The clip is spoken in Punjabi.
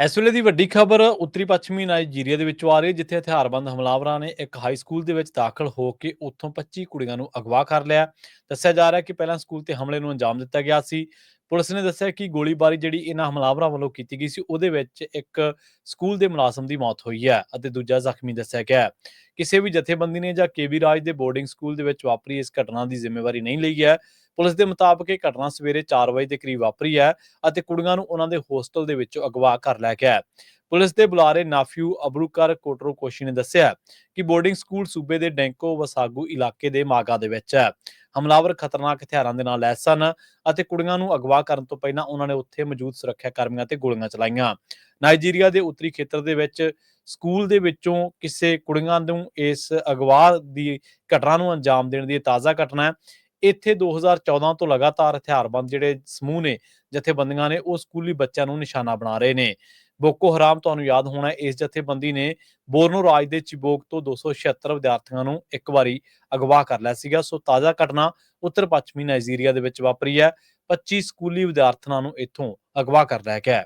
ਇਸ ਵੇਲੇ ਦੀ ਵੱਡੀ ਖਬਰ ਉੱਤਰੀ ਪੱਛਮੀ ਨਾਈਜੀਰੀਆ ਦੇ ਵਿੱਚੋਂ ਆ ਰਹੀ ਹੈ, ਜਿੱਥੇ ਹਥਿਆਰਬੰਦ ਹਮਲਾਵਰਾਂ ਨੇ ਇੱਕ ਹਾਈ ਸਕੂਲ ਦੇ ਵਿੱਚ ਦਾਖਲ ਹੋ ਕੇ ਉੱਥੋਂ 25 ਕੁੜੀਆਂ ਨੂੰ ਅਗਵਾ ਕਰ ਲਿਆ। ਦੱਸਿਆ ਜਾ ਰਿਹਾ ਹੈ ਕਿ ਪਹਿਲਾਂ ਸਕੂਲ ਤੇ ਹਮਲੇ ਨੂੰ ਅੰਜਾਮ ਦਿੱਤਾ ਗਿਆ ਸੀ। ਪੁਲਿਸ ਨੇ ਦੱਸਿਆ ਕਿ ਗੋਲੀਬਾਰੀ ਜਿਹੜੀ ਇਹਨਾਂ ਹਮਲਾਵਰਾਂ ਵੱਲੋਂ ਕੀਤੀ ਗਈ ਸੀ, ਉਹਦੇ ਵਿੱਚ ਇੱਕ ਸਕੂਲ ਦੇ ਮੁਲਾਜ਼ਮ ਦੀ ਮੌਤ ਹੋਈ ਹੈ ਅਤੇ ਦੂਜਾ ਜ਼ਖਮੀ ਦੱਸਿਆ ਗਿਆ ਹੈ। ਕਿਸੇ ਵੀ ਜਥੇਬੰਦੀ ਨੇ ਜਾਂ ਕੇਵੀ ਰਾਜ ਦੇ ਬੋਰਡਿੰਗ ਸਕੂਲ ਦੇ ਵਿੱਚ ਵਾਪਰੀ ਇਸ ਘਟਨਾ ਦੀ ਜ਼ਿੰਮੇਵਾਰੀ ਨਹੀਂ ਲਈ ਹੈ। ਪੁਲਿਸ ਦੇ ਮੁਤਾਬਕ ਇਹ ਘਟਨਾ ਸਵੇਰੇ 4 ਵਜੇ ਦੇ ਕਰੀਬ ਵਾਪਰੀ ਹੈ ਅਤੇ ਕੁੜੀਆਂ ਨੂੰ ਉਹਨਾਂ ਦੇ ਹੋਸਟਲ ਦੇ ਵਿੱਚੋਂ ਅਗਵਾ ਕਰ ਲਿਆ ਗਿਆ ਪੁਲਿਸ ਦੇ ਬੁਲਾਰੇ ਨਾਫਿਊ ਅਬਰੂਕਰ ਕੋਟਰੋ ਕੋਸ਼ੀ ਨੇ ਦੱਸਿਆ ਕਿ ਬੋਰਡਿੰਗ ਸਕੂਲ ਸੂਬੇ ਦੇ ਡੈਂਕੋ ਵਸਾਗੂ ਇਲਾਕੇ ਦੇ ਮਾਗਾ ਦੇ ਵਿੱਚ ਹੈ। ਹਮਲਾਵਰ ਖਤਰਨਾਕ ਹਥਿਆਰਾਂ ਦੇ ਨਾਲ ਲੈਸ ਸਨ ਅਤੇ ਕੁੜੀਆਂ ਨੂੰ ਅਗਵਾ ਕਰਨ ਤੋਂ ਪਹਿਲਾਂ ਉਹਨਾਂ ਨੇ ਉੱਥੇ ਮੌਜੂਦ ਸੁਰੱਖਿਆ ਕਰਮੀਆਂ ਤੇ ਗੋਲੀਆਂ ਚਲਾਈਆਂ। ਨਾਈਜੀਰੀਆ ਦੇ ਉੱਤਰੀ ਖੇਤਰ ਦੇ ਵਿੱਚ ਸਕੂਲ ਦੇ ਵਿੱਚੋਂ ਕਿਸੇ ਕੁੜੀਆਂ ਨੂੰ ਇਸ ਅਗਵਾ ਦੀ ਘਟਨਾ ਨੂੰ ਅੰਜਾਮ ਦੇਣ ਦੀ ਤਾਜ਼ਾ ਘਟਨਾ ਹੈ। ਇੱਥੇ 2014 ਤੋਂ ਲਗਾਤਾਰ ਹਥਿਆਰਬੰਦ ਜਿਹੜੇ ਸਮੂਹ ਨੇ, ਜਥੇਬੰਦੀਆਂ ਨੇ ਉਹ ਸਕੂਲੀ ਬੱਚਿਆਂ ਨੂੰ ਨਿਸ਼ਾਨਾ ਬਣਾ ਰਹੇ ਨੇ। ਬੋਕੋ ਹਰਾਮ ਤੁਹਾਨੂੰ ਯਾਦ ਹੋਣਾ ਇਸ ਜਥੇਬੰਦੀ ਨੇ ਬੋਰਨੋ ਰਾਜ ਦੇ ਚਿਬੋਕ ਤੋਂ 276 ਵਿਦਿਆਰਥੀਆਂ ਨੂੰ ਇੱਕ ਵਾਰੀ ਅਗਵਾ ਕਰ ਲਿਆ ਸੀਗਾ। ਸੋ ਤਾਜ਼ਾ ਘਟਨਾ ਉੱਤਰ ਪੱਛਮੀ ਨਾਈਜੀਰੀਆ ਦੇ ਵਿੱਚ ਵਾਪਰੀ ਹੈ। 25 ਸਕੂਲੀ ਵਿਦਿਆਰਥਣਾਂ ਨੂੰ ਇੱਥੋਂ ਅਗਵਾ ਕਰ ਲਿਆ ਗਿਆ